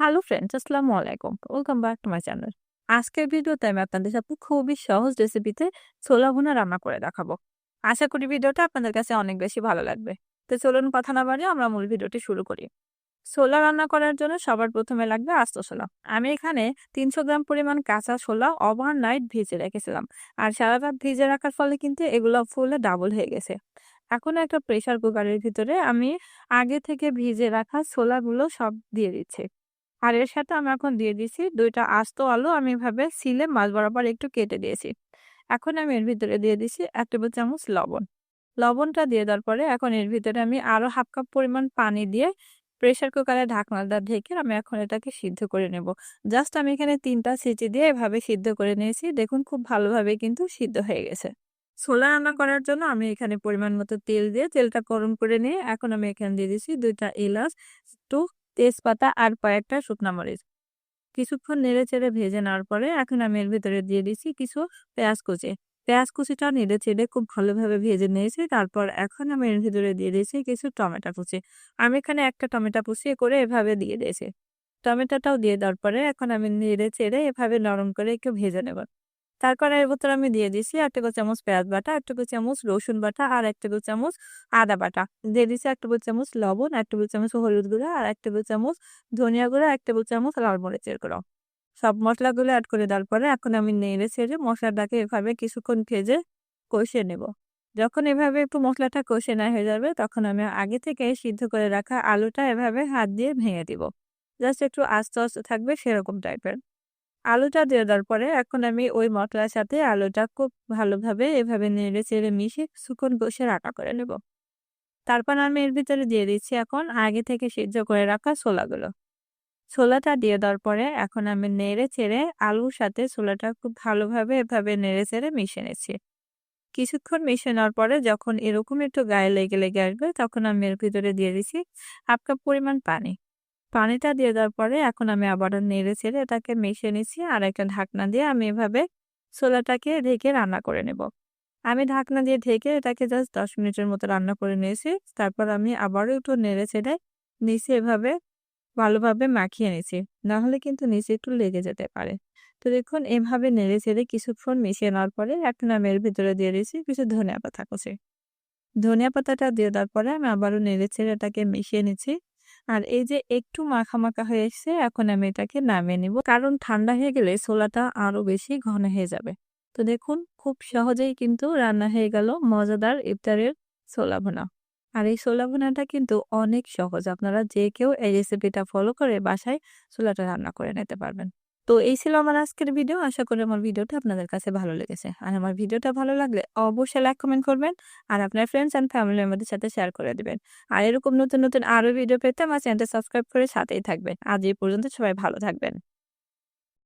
Hello friends আসসালামু আলাইকুম welcome back to my channel আজকের ভিডিওতে আমি আপনাদের সাথে খুবই সহজ রেসিপিতে ছোলা ভুনা রান্না করে দেখাবো। আশা করি ভিডিওটা আপনাদের কাছে অনেক বেশি ভালো লাগবে। তো চলুন কথা না বাড়িয়ে আমরা মূল ভিডিওটি শুরু করি। ছোলা রান্না করার জন্য সবার প্রথমে লাগবে আস্ত ছোলা। আমি এখানে তিনশো গ্রাম পরিমাণ কাঁচা ছোলা ওভার নাইট ভিজে রেখেছিলাম। আর সারা রাত ভিজে রাখার ফলে কিন্তু এগুলো ফুলে ডাবল হয়ে গেছে। এখন একটা প্রেসার কুকারের ভিতরে আমি আগে থেকে ভিজে রাখা ছোলাগুলো সব দিয়ে দিচ্ছি। আর এর সাথে আমি এখন দিয়ে দিয়েছি। দুইটা আস্ত আলু আমি এভাবে সিলে মাছ বরাবর একটু কেটে দিয়েছি। এখন আমি এর ভিতরে দিয়ে দিছি এক টেবিল চামচ লবণ। লবণটা দিয়ে দেওয়ার পরে এখন এর ভিতরে আমি আরও হাফ কাপ পরিমাণ পানি দিয়ে প্রেশার কুকারে ঢাকনাটা ঢেকে আমি এখন এটাকে সিদ্ধ করে নেব। জাস্ট আমি এখানে তিনটা সিটি দিয়ে এভাবে সিদ্ধ করে নিয়েছি। দেখুন খুব ভালোভাবে কিন্তু সিদ্ধ হয়ে গেছে। ছোলা রান্না করার জন্য আমি এখানে পরিমাণ মতো তেল দিয়ে তেলটা গরম করে নিয়ে এখন আমি এখানে দিয়ে দিচ্ছি দুইটা এলাচ একটু তেজপাতা আর কয়েকটা শুকনা মরিচ। কিছুক্ষণ নেড়ে চেড়ে ভেজে নেওয়ার পরে এখন আমি এর ভিতরে দিয়ে দিচ্ছি কিছু পেঁয়াজ কুচি। পেঁয়াজ কুচিটা নেড়ে চেড়ে খুব ভালোভাবে ভেজে নিয়েছি, তারপর এখন আমি এর ভিতরে দিয়ে দিয়েছি কিছু টমেটো কুচি। আমি এখানে একটা টমেটো কুচিয়ে করে এভাবে দিয়ে দিয়েছি। টমেটোটাও দিয়ে দেওয়ার পরে এখন আমি নেড়ে চেড়ে এভাবে নরম করে একটু ভেজে নেব। তারপর এর ভিতরে আমি দিয়ে দিছি এক টেবিল চামচ পেঁয়াজ বাটা, এক টেবিল চামচ রসুন বাটা আর এক টেবিল চামচ আদা বাটা। দিয়ে দিছি এক টেবিল চামচ লবণ, এক টেবিল চামচ হলুদ গুঁড়া আর এক টেবিল চামচ ধনিয়া গুঁড়া, এক টেবিল চামচ লাল মরিচের গুঁড়ো। সব মশলাগুলো অ্যাড করে দেওয়ার পরে এখন আমি নেড়ে ছেড়ে মশলাটাকে এভাবে কিছুক্ষণ ভেজে কষিয়ে নেব। যখন এভাবে একটু মশলাটা কষে না হয়ে যাবে তখন আমি আগে থেকে সিদ্ধ করে রাখা আলুটা এভাবে হাত দিয়ে ভেঙে দিব। জাস্ট একটু আস্তে আস্তে থাকবে সেরকম টাইপের আলুটা দিয়ে দেওয়ার পরে এখন আমি ওই মশলার সাথে আলুটা খুব ভালোভাবে এভাবে নেড়ে চেড়ে মিশিয়ে শুকন বসে রান্না করে নেব। তারপর আমি এর ভিতরে দিয়ে দিচ্ছি এখন আগে থেকে সিদ্ধ করে রাখা ছোলাগুলো। ছোলাটা দিয়ে দেওয়ার পরে এখন আমি নেড়ে চেড়ে আলুর সাথে ছোলাটা খুব ভালোভাবে এভাবে নেড়ে চেড়ে মিশে নিচ্ছি। কিছুক্ষণ মিশে নেওয়ার পরে যখন এরকম একটু গায়ে লেগে লেগে আসবে তখন আমি এর ভিতরে দিয়ে দিচ্ছি হাফ কাপ পরিমাণ পানি। পানিটা দিয়ে দেওয়ার পরে এখন আমি আবারও নেড়ে ছেড়ে এটাকে মিশিয়ে নিচ্ছি আর একটা ঢাকনা দিয়ে আমি এভাবে ছোলাটাকে ঢেকে রান্না করে নেব। আমি ঢাকনা দিয়ে ঢেকে এটাকে জাস্ট দশ মিনিটের মতো রান্না করে নিয়েছি। তারপর আমি আবারও একটু নেড়ে ছেড়ে নিচে এভাবে ভালোভাবে মাখিয়ে নিয়েছি। নাহলে কিন্তু নিচে একটু লেগে যেতে পারে। তো দেখুন, এভাবে নেড়ে ছেড়ে কিছুক্ষণ মিশিয়ে নেওয়ার পরে এখন আমি এর ভিতরে দিয়ে দিয়েছি কিছু ধনিয়া পাতা কুচি। ধনিয়া পাতাটা দিয়ে দেওয়ার পরে আমি আবারও নেড়ে ছেড়ে এটাকে মিশিয়ে নিচ্ছি আর এই যে একটু মাখা মাখা হয়ে এসছে, এখন আমি এটাকে নামিয়ে নিব। কারণ ঠান্ডা হয়ে গেলে ছোলাটা আরও বেশি ঘন হয়ে যাবে। তো দেখুন, খুব সহজেই কিন্তু রান্না হয়ে গেল মজাদার ইফতারের ছোলা ভুনা। আর এই ছোলা ভুনাটা কিন্তু অনেক সহজ। আপনারা যে কেউ এই রেসিপিটা ফলো করে বাসায় ছোলাটা রান্না করে নিতে পারবেন। তো এই ছিল আমার আজকের ভিডিও। আশা করি আমার ভিডিওটা আপনাদের কাছে ভালো লেগেছে। আর আমার ভিডিওটা ভালো লাগলে অবশ্যই লাইক, কমেন্ট করবেন আর আপনার ফ্রেন্ডস অ্যান্ড ফ্যামিলি মেম্বারদের সাথে শেয়ার করে দেবেন। আর এরকম নতুন নতুন আরও ভিডিও পেতে আমার চ্যানেলটা সাবস্ক্রাইব করে সাথেই থাকবেন। আজ এই পর্যন্ত সবাই ভালো থাকবেন।